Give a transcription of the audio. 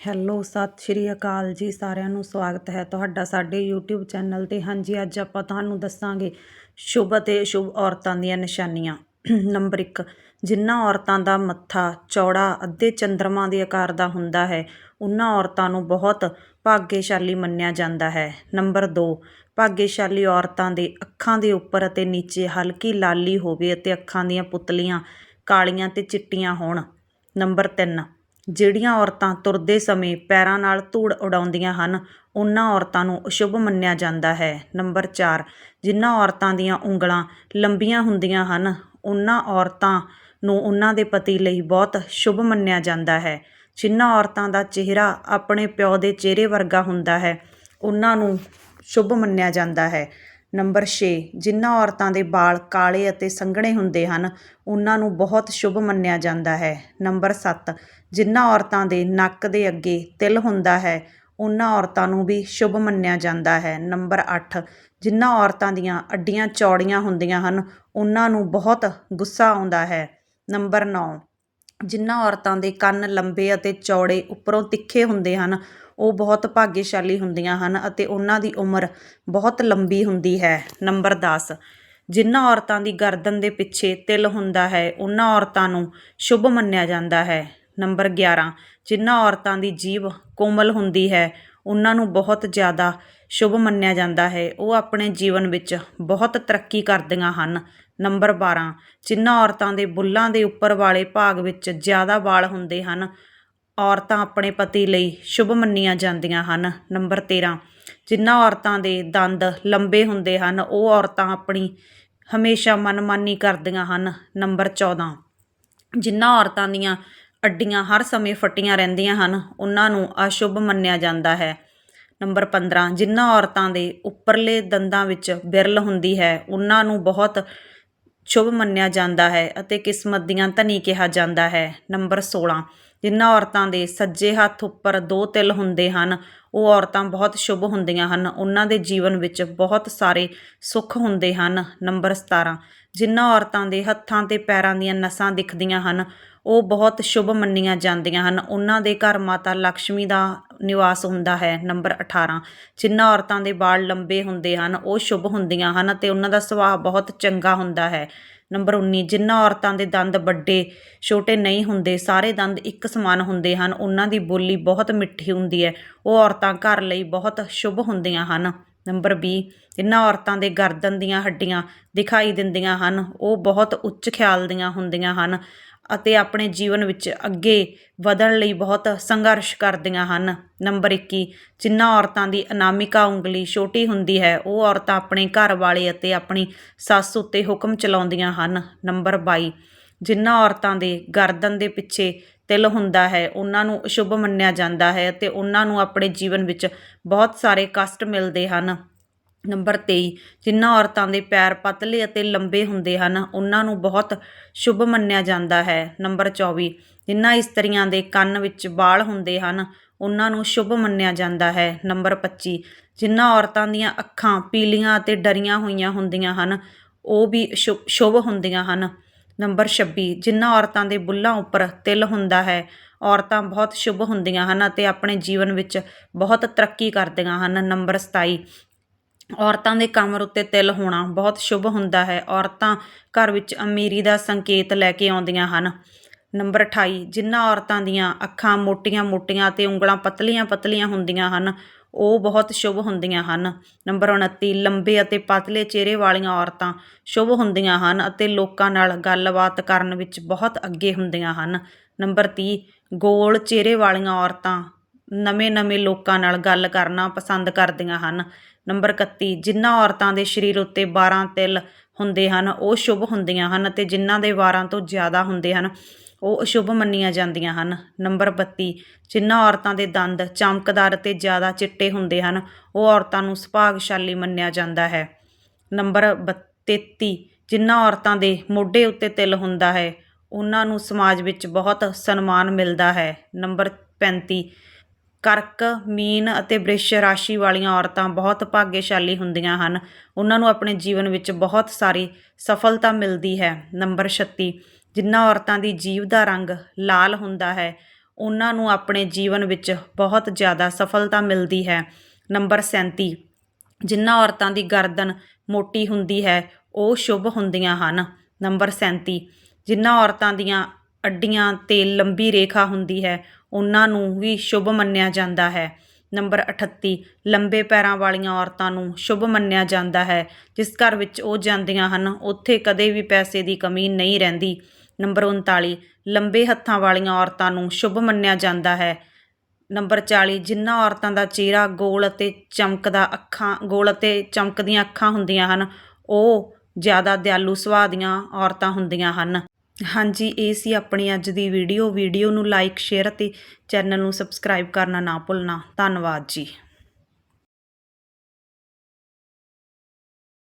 Hello, ਸਤਿ ਸ਼੍ਰੀ ਅਕਾਲ ਜੀ ਸਾਰਿਆਂ ਨੂੰ, ਸਵਾਗਤ ਹੈ ਤੁਹਾਡਾ ਸਾਡੇ YouTube ਚੈਨਲ ਤੇ। ਹਾਂਜੀ, ਅੱਜ ਆਪਾਂ ਤੁਹਾਨੂੰ ਦੱਸਾਂਗੇ ਸ਼ੁਭ ਅਤੇ ਅਸ਼ੁਭ ਔਰਤਾਂ ਦੀਆਂ ਨਿਸ਼ਾਨੀਆਂ। ਨੰਬਰ 1 ਜਿਨ੍ਹਾਂ ਔਰਤਾਂ ਦਾ ਮੱਥਾ, ਚੌੜਾ, ਅੱਧੇ ਚੰਦਰਮਾ ਦੇ ਆਕਾਰ ਦਾ ਹੁੰਦਾ ਹੈ, ਉਹਨਾਂ ਔਰਤਾਂ ਨੂੰ ਬਹੁਤ ਭਾਗਯਸ਼ਾਲੀ ਮੰਨਿਆ ਜਾਂਦਾ ਹੈ। ਨੰਬਰ 2 ਭਾਗਯਸ਼ਾਲੀ ਔਰਤਾਂ ਦੇ ਅੱਖਾਂ ਦੇ ਉੱਪਰ ਅਤੇ ਨੀਚੇ ਹਲਕੀ ਲਾਲੀ ਹੋਵੇ ਅਤੇ ਅੱਖਾਂ ਦੀਆਂ ਪੁਤਲੀਆਂ ਕਾਲੀਆਂ ਤੇ ਚਿੱਟੀਆਂ ਹੋਣ। ਨੰਬਰ 3 ਜਿਹੜੀਆਂ ਔਰਤਾਂ ਤੁਰਦੇ ਸਮੇਂ ਪੈਰਾਂ ਨਾਲ ਧੂੜ ਉਡਾਉਂਦੀਆਂ ਹਨ, ਉਹਨਾਂ ਔਰਤਾਂ ਨੂੰ ਅਸ਼ੁਭ ਮੰਨਿਆ ਜਾਂਦਾ ਹੈ। ਨੰਬਰ ਚਾਰ, ਜਿਨ੍ਹਾਂ ਔਰਤਾਂ ਦੀਆਂ ਉਂਗਲਾਂ ਲੰਬੀਆਂ ਹੁੰਦੀਆਂ ਹਨ, ਉਹਨਾਂ ਔਰਤਾਂ ਨੂੰ ਉਹਨਾਂ ਦੇ ਪਤੀ ਲਈ ਬਹੁਤ ਸ਼ੁਭ ਮੰਨਿਆ ਜਾਂਦਾ ਹੈ। ਜਿਨ੍ਹਾਂ ਔਰਤਾਂ ਦਾ ਚਿਹਰਾ ਆਪਣੇ ਪਿਓ ਦੇ ਚਿਹਰੇ ਵਰਗਾ ਹੁੰਦਾ ਹੈ, ਉਹਨਾਂ ਨੂੰ ਸ਼ੁਭ ਮੰਨਿਆ ਜਾਂਦਾ ਹੈ। ਨੰਬਰ ਛੇ ਜਿਨ੍ਹਾਂ ਔਰਤਾਂ ਦੇ ਵਾਲ ਕਾਲੇ ਅਤੇ ਸੰਘਣੇ ਹੁੰਦੇ ਹਨ, ਉਹਨਾਂ ਨੂੰ ਬਹੁਤ ਸ਼ੁਭ ਮੰਨਿਆ ਜਾਂਦਾ ਹੈ। ਨੰਬਰ ਸੱਤ ਜਿਨ੍ਹਾਂ ਔਰਤਾਂ ਦੇ ਨੱਕ ਦੇ ਅੱਗੇ ਤਿਲ ਹੁੰਦਾ ਹੈ, ਉਹਨਾਂ ਔਰਤਾਂ ਨੂੰ ਵੀ ਸ਼ੁਭ ਮੰਨਿਆ ਜਾਂਦਾ ਹੈ। ਨੰਬਰ ਅੱਠ ਜਿਨ੍ਹਾਂ ਔਰਤਾਂ ਦੀਆਂ ਅੱਡੀਆਂ ਚੌੜੀਆਂ ਹੁੰਦੀਆਂ ਹਨ, ਉਹਨਾਂ ਨੂੰ ਬਹੁਤ ਗੁੱਸਾ ਆਉਂਦਾ ਹੈ। ਨੰਬਰ ਨੌ ਜਿਨ੍ਹਾਂ ਔਰਤਾਂ ਦੇ ਕੰਨ ਲੰਬੇ ਅਤੇ ਚੌੜੇ ਉੱਪਰੋਂ ਤਿੱਖੇ ਹੁੰਦੇ ਹਨ, ਉਹ ਬਹੁਤ ਭਾਗਯਸ਼ਾਲੀ ਹੁੰਦੀਆਂ ਹਨ ਅਤੇ ਉਹਨਾਂ ਦੀ ਉਮਰ ਬਹੁਤ ਲੰਬੀ ਹੁੰਦੀ ਹੈ। ਨੰਬਰ ਦਸ ਜਿਨ੍ਹਾਂ ਔਰਤਾਂ ਦੀ ਗਰਦਨ ਦੇ ਪਿੱਛੇ ਤਿਲ ਹੁੰਦਾ ਹੈ, ਉਹਨਾਂ ਔਰਤਾਂ ਨੂੰ ਸ਼ੁਭ ਮੰਨਿਆ ਜਾਂਦਾ ਹੈ। ਨੰਬਰ 11 ਜਿਨ੍ਹਾਂ ਔਰਤਾਂ ਦੀ ਜੀਭ ਕੋਮਲ ਹੁੰਦੀ ਹੈ, ਉਹਨਾਂ ਨੂੰ ਬਹੁਤ ਜ਼ਿਆਦਾ ਸ਼ੁਭ ਮੰਨਿਆ ਜਾਂਦਾ ਹੈ। ਉਹ ਆਪਣੇ ਜੀਵਨ ਵਿੱਚ ਬਹੁਤ ਤਰੱਕੀ ਕਰਦੀਆਂ ਹਨ। ਨੰਬਰ 12 ਜਿਨ੍ਹਾਂ ਔਰਤਾਂ ਦੇ ਬੁੱਲਾਂ ਦੇ ਉੱਪਰ ਵਾਲੇ ਭਾਗ ਵਿੱਚ ਜ਼ਿਆਦਾ ਵਾਲ ਹੁੰਦੇ ਹਨ, ਔਰਤਾਂ ਆਪਣੇ ਪਤੀ ਲਈ ਸ਼ੁਭ ਮੰਨੀਆਂ ਜਾਂਦੀਆਂ ਹਨ। ਨੰਬਰ 13 ਜਿਨ੍ਹਾਂ ਔਰਤਾਂ ਦੇ ਦੰਦ ਲੰਬੇ ਹੁੰਦੇ ਹਨ, ਉਹ ਔਰਤਾਂ ਆਪਣੀ ਹਮੇਸ਼ਾ ਮਨਮਾਨੀ ਕਰਦੀਆਂ ਹਨ। ਨੰਬਰ 14 ਜਿਨ੍ਹਾਂ ਔਰਤਾਂ ਦੀਆਂ ਅੱਡੀਆਂ ਹਰ ਸਮੇਂ ਫਟੀਆਂ ਰਹਿੰਦੀਆਂ ਹਨ, ਉਹਨਾਂ ਨੂੰ ਅਸ਼ੁਭ ਮੰਨਿਆ ਜਾਂਦਾ ਹੈ। ਨੰਬਰ 15 ਜਿਨ੍ਹਾਂ ਔਰਤਾਂ ਦੇ ਉੱਪਰਲੇ ਦੰਦਾਂ ਵਿੱਚ ਬਿਰਲ ਹੁੰਦੀ ਹੈ, ਉਹਨਾਂ ਨੂੰ ਬਹੁਤ ਸ਼ੁਭ ਮੰਨਿਆ ਜਾਂਦਾ ਹੈ ਅਤੇ ਕਿਸਮਤ ਦੀਆਂ ਧਨੀ ਕਿਹਾ ਜਾਂਦਾ ਹੈ। ਨੰਬਰ 16 ਜਿਨ੍ਹਾਂ ਔਰਤਾਂ ਦੇ ਸੱਜੇ ਹੱਥ ਉੱਪਰ ਦੋ ਤਿਲ ਹੁੰਦੇ ਹਨ, ਉਹ ਔਰਤਾਂ ਬਹੁਤ ਸ਼ੁਭ ਹੁੰਦੀਆਂ ਹਨ, ਉਹਨਾਂ ਦੇ ਜੀਵਨ ਵਿੱਚ ਬਹੁਤ ਸਾਰੇ ਸੁੱਖ ਹੁੰਦੇ ਹਨ। ਨੰਬਰ 17 ਜਿਨ੍ਹਾਂ ਔਰਤਾਂ ਦੇ ਹੱਥਾਂ ਤੇ ਪੈਰਾਂ ਦੀਆਂ ਨਸਾਂ ਦਿਖਦੀਆਂ ਹਨ ਉਹ ਬਹੁਤ ਸ਼ੁਭ ਮੰਨੀਆਂ ਜਾਂਦੀਆਂ ਹਨ। ਉਹਨਾਂ ਦੇ ਘਰ ਮਾਤਾ ਲక్ష్ਮੀ ਦਾ ਨਿਵਾਸ ਹੁੰਦਾ ਹੈ, ਨੰਬਰ 18 ਜਿਨ੍ਹਾਂ ਔਰਤਾਂ ਦੇ ਵਾਲ ਲੰਬੇ ਹੁੰਦੇ ਹਨ, ਉਹ ਸ਼ੁਭ ਹੁੰਦੀਆਂ ਹਨ ਅਤੇ ਉਹਨਾਂ ਦਾ ਸੁਭਾਅ ਬਹੁਤ ਚੰਗਾ ਹੁੰਦਾ ਹੈ। ਨੰਬਰ 19 ਜਿਨ੍ਹਾਂ ਔਰਤਾਂ ਦੇ ਦੰਦ ਵੱਡੇ, ਛੋਟੇ ਨਹੀਂ ਹੁੰਦੇ, ਸਾਰੇ ਦੰਦ ਇੱਕ ਸਮਾਨ ਹੁੰਦੇ ਹਨ। ਉਹਨਾਂ ਦੀ ਬੋਲੀ ਬਹੁਤ ਮਿੱਠੀ ਹੁੰਦੀ ਹੈ। ਉਹ ਔਰਤਾਂ ਘਰ ਲਈ ਬਹੁਤ ਸ਼ੁਭ ਹੁੰਦੀਆਂ ਹਨ। ਨੰਬਰ 20 ਜਿਨ੍ਹਾਂ ਔਰਤਾਂ ਦੇ ਗਰਦਨ ਦੀਆਂ ਹੱਡੀਆਂ ਦਿਖਾਈ ਦਿੰਦੀਆਂ ਹਨ। ਉਹ ਬਹੁਤ ਉੱਚ ਖਿਆਲ ਦੀਆਂ ਹੁੰਦੀਆਂ ਹਨ ਅਤੇ ਆਪਣੇ ਜੀਵਨ ਵਿੱਚ ਅੱਗੇ ਵਧਣ ਲਈ ਬਹੁਤ ਸੰਘਰਸ਼ ਕਰਦੀਆਂ ਹਨ। ਨੰਬਰ 21 ਜਿਨ੍ਹਾਂ ਔਰਤਾਂ ਦੀ ਅਨਾਮਿਕਾ ਉਂਗਲੀ ਛੋਟੀ ਹੁੰਦੀ ਹੈ। ਉਹ ਔਰਤਾਂ ਆਪਣੇ ਘਰ ਵਾਲੇ ਅਤੇ ਆਪਣੀ ਸੱਸ ਉੱਤੇ ਹੁਕਮ ਚਲਾਉਂਦੀਆਂ ਹਨ। ਨੰਬਰ 22 ਜਿਨ੍ਹਾਂ ਔਰਤਾਂ ਦੇ ਗਰਦਨ ਦੇ ਪਿੱਛੇ ਤਿਲ ਹੁੰਦਾ ਹੈ, ਉਹਨਾਂ ਨੂੰ ਅਸ਼ੁਭ ਮੰਨਿਆ ਜਾਂਦਾ ਹੈ ਅਤੇ ਉਹਨਾਂ ਨੂੰ ਆਪਣੇ ਜੀਵਨ ਵਿੱਚ ਬਹੁਤ ਸਾਰੇ ਕਸ਼ਟ ਮਿਲਦੇ ਹਨ। ਨੰਬਰ 23 ਜਿਨ੍ਹਾਂ ਔਰਤਾਂ ਦੇ ਪੈਰ ਪਤਲੇ ਅਤੇ ਲੰਬੇ ਹੁੰਦੇ ਹਨ, ਉਹਨਾਂ ਨੂੰ ਬਹੁਤ ਸ਼ੁਭ ਮੰਨਿਆ ਜਾਂਦਾ ਹੈ। ਨੰਬਰ 24 ਜਿਨ੍ਹਾਂ ਇਸਤਰੀਆਂ ਦੇ ਕੰਨ ਵਿੱਚ ਵਾਲ ਹੁੰਦੇ ਹਨ, ਉਹਨਾਂ ਨੂੰ ਸ਼ੁਭ ਮੰਨਿਆ ਜਾਂਦਾ ਹੈ। ਨੰਬਰ 25 ਜਿਨ੍ਹਾਂ ਔਰਤਾਂ ਦੀਆਂ ਅੱਖਾਂ ਪੀਲੀਆਂ ਅਤੇ ਡਰੀਆਂ ਹੋਈਆਂ ਹੁੰਦੀਆਂ ਹਨ, ਉਹ ਵੀ ਸ਼ੁਭ ਸ਼ੁਭ ਹੁੰਦੀਆਂ ਹਨ। ਨੰਬਰ 26 ਜਿਨ੍ਹਾਂ ਔਰਤਾਂ ਦੇ ਬੁੱਲਾਂ ਉੱਪਰ ਤਿਲ ਹੁੰਦਾ ਹੈ, ਔਰਤਾਂ ਬਹੁਤ ਸ਼ੁਭ ਹੁੰਦੀਆਂ ਹਨ ਅਤੇ ਆਪਣੇ ਜੀਵਨ ਵਿੱਚ ਬਹੁਤ ਤਰੱਕੀ ਕਰਦੀਆਂ ਹਨ। ਨੰਬਰ 27 ਔਰਤਾਂ ਦੇ ਕਮਰ ਉੱਤੇ ਤਿਲ ਹੋਣਾ ਬਹੁਤ ਸ਼ੁਭ ਹੁੰਦਾ ਹੈ। ਔਰਤਾਂ ਘਰ ਵਿੱਚ ਅਮੀਰੀ ਦਾ ਸੰਕੇਤ ਲੈ ਕੇ ਆਉਂਦੀਆਂ ਹਨ। ਨੰਬਰ 28 ਜਿਨ੍ਹਾਂ ਔਰਤਾਂ ਦੀਆਂ ਅੱਖਾਂ ਮੋਟੀਆਂ-ਮੋਟੀਆਂ ਅਤੇ ਉਂਗਲਾਂ ਪਤਲੀਆਂ-ਪਤਲੀਆਂ ਹੁੰਦੀਆਂ ਹਨ, ਉਹ ਬਹੁਤ ਸ਼ੁਭ ਹੁੰਦੀਆਂ ਹਨ। ਨੰਬਰ 29 ਲੰਬੇ ਅਤੇ ਪਤਲੇ ਚਿਹਰੇ ਵਾਲੀਆਂ ਔਰਤਾਂ ਸ਼ੁਭ ਹੁੰਦੀਆਂ ਹਨ ਅਤੇ ਲੋਕਾਂ ਨਾਲ ਗੱਲਬਾਤ ਕਰਨ ਵਿੱਚ ਬਹੁਤ ਅੱਗੇ ਹੁੰਦੀਆਂ ਹਨ। ਨੰਬਰ 30 ਗੋਲ ਚਿਹਰੇ ਵਾਲੀਆਂ ਔਰਤਾਂ ਨਵੇਂ-ਨਵੇਂ ਲੋਕਾਂ ਨਾਲ ਗੱਲ ਕਰਨਾ ਪਸੰਦ ਕਰਦੀਆਂ ਹਨ। ਨੰਬਰ 31 ਜਿਨ੍ਹਾਂ ਔਰਤਾਂ ਦੇ ਸਰੀਰ ਉੱਤੇ 12 ਤਿਲ ਹੁੰਦੇ ਹਨ, ਉਹ ਸ਼ੁਭ ਹੁੰਦੀਆਂ ਹਨ ਅਤੇ ਜਿਨ੍ਹਾਂ ਦੇ 12 ਤੋਂ ਜ਼ਿਆਦਾ ਹੁੰਦੇ ਹਨ, ਉਹ ਅਸ਼ੁਭ ਮੰਨੀਆਂ ਜਾਂਦੀਆਂ ਹਨ। ਨੰਬਰ 32 ਜਿਨ੍ਹਾਂ ਔਰਤਾਂ ਦੇ ਦੰਦ ਚਮਕਦਾਰ ਅਤੇ ਜ਼ਿਆਦਾ ਚਿੱਟੇ ਹੁੰਦੇ ਹਨ, ਉਹ ਔਰਤਾਂ ਨੂੰ ਸੁਭਾਗਸ਼ਾਲੀ ਮੰਨਿਆ ਜਾਂਦਾ ਹੈ। ਨੰਬਰ 33 ਜਿਨ੍ਹਾਂ ਔਰਤਾਂ ਦੇ ਮੋਢੇ ਉੱਤੇ ਤਿਲ ਹੁੰਦਾ ਹੈ, ਉਹਨਾਂ ਨੂੰ ਸਮਾਜ ਵਿੱਚ ਬਹੁਤ ਸਨਮਾਨ ਮਿਲਦਾ ਹੈ। ਨੰਬਰ 35 ਕਰਕ, ਮੀਨ ਅਤੇ ਬ੍ਰਿਸ਼ ਰਾਸ਼ੀ ਵਾਲੀਆਂ ਔਰਤਾਂ ਬਹੁਤ ਭਾਗਯਸ਼ਾਲੀ ਹੁੰਦੀਆਂ ਹਨ। ਉਹਨਾਂ ਨੂੰ ਆਪਣੇ ਜੀਵਨ ਵਿੱਚ ਬਹੁਤ ਸਾਰੀ ਸਫਲਤਾ ਮਿਲਦੀ ਹੈ। ਨੰਬਰ 36 ਜਿਨ੍ਹਾਂ ਔਰਤਾਂ ਦੀ ਜੀਵ ਦਾ ਰੰਗ ਲਾਲ ਹੁੰਦਾ ਹੈ, ਉਹਨਾਂ ਨੂੰ ਆਪਣੇ ਜੀਵਨ ਵਿੱਚ ਬਹੁਤ ਜ਼ਿਆਦਾ ਸਫਲਤਾ ਮਿਲਦੀ ਹੈ। ਨੰਬਰ 37 ਜਿਨ੍ਹਾਂ ਔਰਤਾਂ ਦੀ ਗਰਦਨ ਮੋਟੀ ਹੁੰਦੀ ਹੈ, ਉਹ ਸ਼ੁਭ ਹੁੰਦੀਆਂ ਹਨ। ਨੰਬਰ 37 ਜਿਨ੍ਹਾਂ ਔਰਤਾਂ ਦੀਆਂ ਅੱਡੀਆਂ ਤੇ ਲੰਬੀ ਰੇਖਾ ਹੁੰਦੀ ਹੈ। ਉਹਨਾਂ ਨੂੰ ਵੀ ਸ਼ੁਭ ਮੰਨਿਆ ਜਾਂਦਾ ਹੈ। ਨੰਬਰ 38 ਲੰਬੇ ਪੈਰਾਂ ਵਾਲੀਆਂ ਔਰਤਾਂ ਨੂੰ ਸ਼ੁਭ ਮੰਨਿਆ ਜਾਂਦਾ ਹੈ। ਜਿਸ ਘਰ ਵਿੱਚ ਉਹ ਜਾਂਦੀਆਂ ਹਨ, ਉੱਥੇ ਕਦੇ ਵੀ ਪੈਸੇ ਦੀ ਕਮੀ ਨਹੀਂ ਰਹਿੰਦੀ। ਨੰਬਰ 39 ਲੰਬੇ ਹੱਥਾਂ ਵਾਲੀਆਂ ਔਰਤਾਂ ਨੂੰ ਸ਼ੁਭ ਮੰਨਿਆ ਜਾਂਦਾ ਹੈ। ਨੰਬਰ 40 ਜਿਨ੍ਹਾਂ ਔਰਤਾਂ ਦਾ ਚਿਹਰਾ ਗੋਲ ਅਤੇ ਚਮਕਦਾ ਅੱਖਾਂ, ਗੋਲ ਅਤੇ ਚਮਕਦੀਆਂ ਅੱਖਾਂ ਹੁੰਦੀਆਂ ਹਨ, ਉਹ ਜ਼ਿਆਦਾ ਦਿਆਲੂ ਸੁਭਾਅ ਦੀਆਂ ਔਰਤਾਂ ਹੁੰਦੀਆਂ ਹਨ। ਹਾਂਜੀ, ਇਹ ਸੀ ਆਪਣੀ ਅੱਜ ਦੀ ਵੀਡੀਓ ਵੀਡੀਓ ਨੂੰ ਲਾਈਕ ਸ਼ੇਅਰ ਅਤੇ ਚੈਨਲ ਨੂੰ ਸਬਸਕ੍ਰਾਈਬ ਕਰਨਾ ਨਾ ਭੁੱਲਣਾ। ਧੰਨਵਾਦ ਜੀ।